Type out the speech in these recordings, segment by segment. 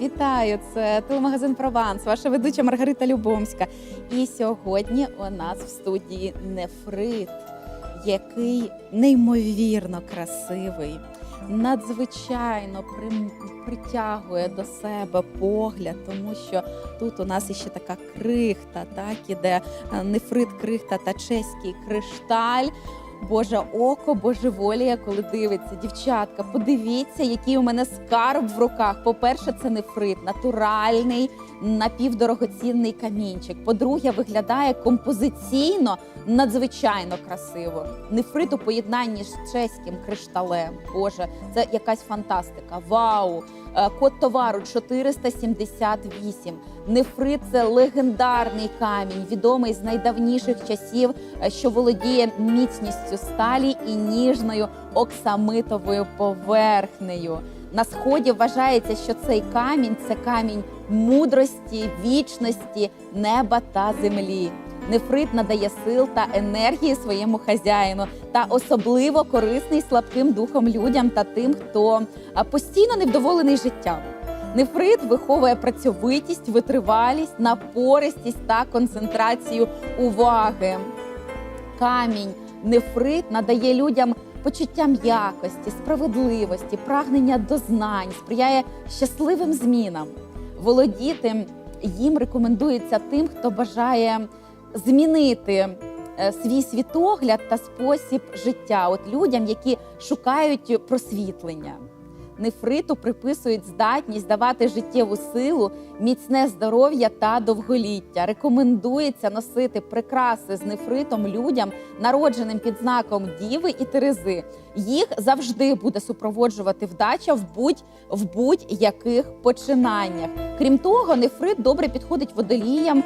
Вітаю! Це телемагазин Прованс, ваша ведуча Маргарита Любомська. І сьогодні у нас в студії нефрит, який неймовірно красивий, надзвичайно притягує до себе погляд, тому що тут у нас іще така крихта, так іде е, нефрит, крихта та чеський кришталь. Боже око божеволіє, коли дивиться. Дівчатка, подивіться, який у мене скарб в руках. По-перше, це нефрит, натуральний, напівдорогоцінний камінчик. По-друге, виглядає композиційно надзвичайно красиво. Нефрит у поєднанні з чеським кришталем. Боже, це якась фантастика. Вау! Е, Код товару 478. Нефрит це легендарний камінь, відомий з найдавніших часів, е, що володіє міцністю сталі і ніжною оксамитовою поверхнею. На сході вважається, що цей камінь це камінь мудрості, вічності, неба та землі. Нефрит надає сил та енергії своєму хазяїну та особливо корисний слабким духом людям та тим, хто постійно невдоволений життям. Нефрит виховує працьовитість, витривалість, напористість та концентрацію уваги. Камінь, нефрит надає людям почуття м'якості, справедливості, прагнення до знань, сприяє щасливим змінам. Володіти їм рекомендується тим, хто бажає змінити е, свій світогляд та спосіб життя, от людям, які шукають просвітлення. Нефриту приписують здатність давати життєву силу, міцне здоров'я та довголіття. Рекомендується носити прикраси з нефритом людям, народженим під знаком Діви і Терези. Їх завжди буде супроводжувати вдача в будь в будь-яких починаннях. Крім того, нефрит добре підходить водоліям,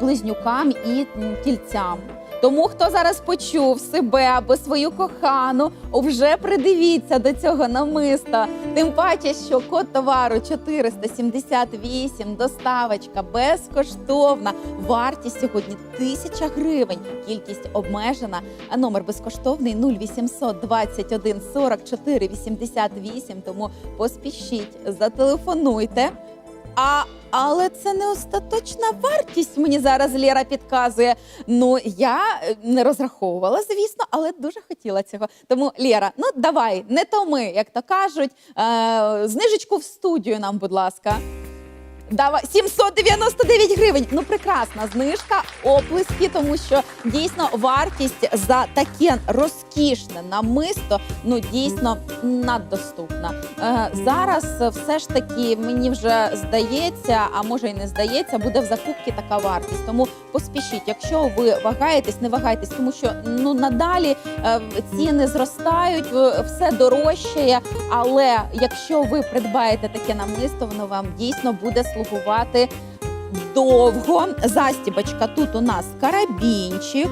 близнюкам і тільцям. Тому хто зараз почув себе або свою кохану, вже придивіться до цього намиста. Тим паче, що код товару 478, доставочка безкоштовна. Вартість сьогодні 1000 гривень. Кількість обмежена. А номер безкоштовний 0800 21 44 88. Тому поспішіть, зателефонуйте. А але це не остаточна вартість. Мені зараз Лєра підказує. Ну я е, не розраховувала, звісно, але дуже хотіла цього. Тому Лєра, ну давай, не то ми, як то кажуть. Е, знижечку в студію нам, будь ласка. Давай 799 гривень. Ну прекрасна знижка, оплески, тому що дійсно вартість за таке розкішне намисто ну дійсно наддоступна. Е, зараз все ж таки мені вже здається, а може й не здається, буде в закупці така вартість. Тому поспішіть, якщо ви вагаєтесь, не вагайтесь, тому що ну надалі е, ціни зростають, все дорожчає. Але якщо ви придбаєте таке намисто, воно вам дійсно буде слугувати довго. Застібочка тут у нас карабінчик.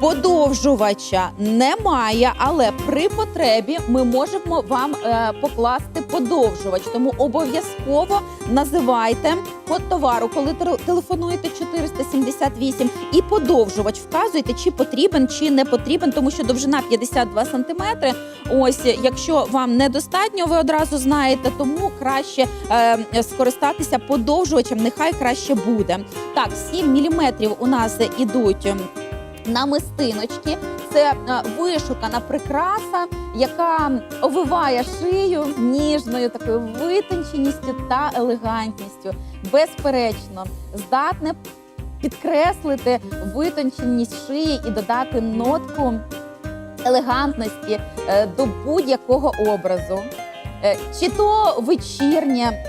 Подовжувача немає, але при потребі ми можемо вам е, покласти подовжувач. Тому обов'язково називайте код товару, коли тел- телефонуєте 478 і подовжувач вказуйте, чи потрібен, чи не потрібен, тому що довжина 52 сантиметри. Ось, якщо вам недостатньо, ви одразу знаєте, тому краще е, скористатися подовжувачем. Нехай краще буде. Так, 7 міліметрів у нас ідуть. Намистиночки. Це е, вишукана прикраса, яка овиває шию ніжною такою витонченістю та елегантністю. Безперечно, здатне підкреслити витонченість шиї і додати нотку елегантності е, до будь-якого образу. Е, Чи то вечірнє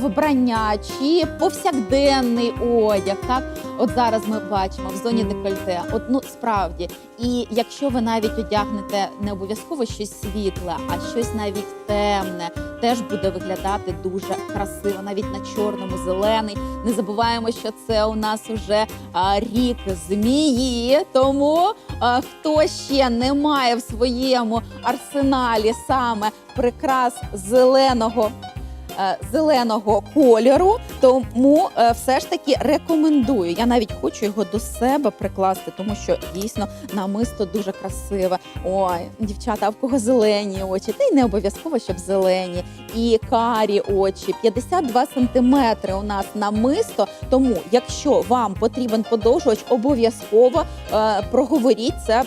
вбрання, чи повсякденний одяг, так От зараз ми бачимо в зоні декольте. От ну справді, і якщо ви навіть одягнете не обов'язково щось світле, а щось навіть темне, теж буде виглядати дуже красиво, навіть на чорному, зелений. Не забуваємо, що це у нас уже а, рік змії. Тому а, хто ще не має в своєму арсеналі саме прикрас зеленого зеленого кольору, тому е, все ж таки рекомендую. Я навіть хочу його до себе прикласти, тому що дійсно намисто дуже красиве. Ой, дівчата, а в кого зелені очі? Та й не обов'язково, щоб зелені. І карі очі. 52 сантиметри у нас намисто. Тому, якщо вам потрібен подовжувач, обов'язково е, проговоріть це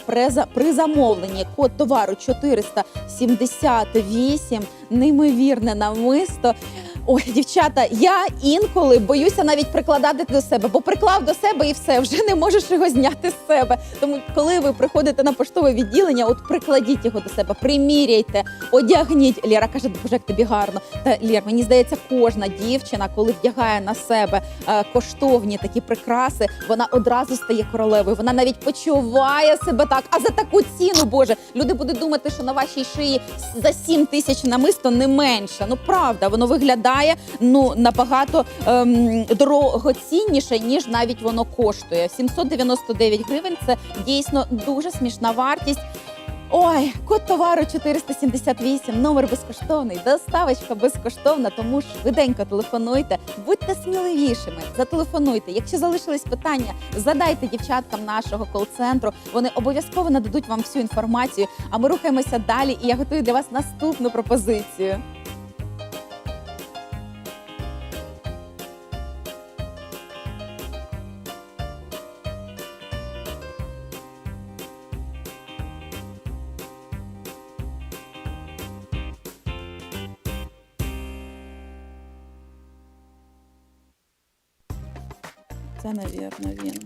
при замовленні. Код товару 478. Неймовірне намисто. Ой, дівчата, я інколи боюся навіть прикладати до себе, бо приклав до себе і все, вже не можеш його зняти з себе. Тому, коли ви приходите на поштове відділення, от прикладіть його до себе, приміряйте, одягніть. Лєра каже, боже, як тобі гарно. Та Лєр, мені здається, кожна дівчина, коли вдягає на себе е, коштовні такі прикраси, вона одразу стає королевою. Вона навіть почуває себе так. А за таку ціну, боже, люди будуть думати, що на вашій шиї за 7 тисяч намисто не менше. Ну правда, воно виглядає ну набагато ем, дорогоцінніше, ніж навіть воно коштує. 799 гривень це дійсно дуже смішна вартість. Ой, код товару 478, номер безкоштовний, доставочка безкоштовна, тому швиденько телефонуйте, будьте сміливішими, зателефонуйте. Якщо залишились питання, задайте дівчаткам нашого кол-центру. Вони обов'язково нададуть вам всю інформацію. А ми рухаємося далі, і я готую для вас наступну пропозицію. Це, навірно, він.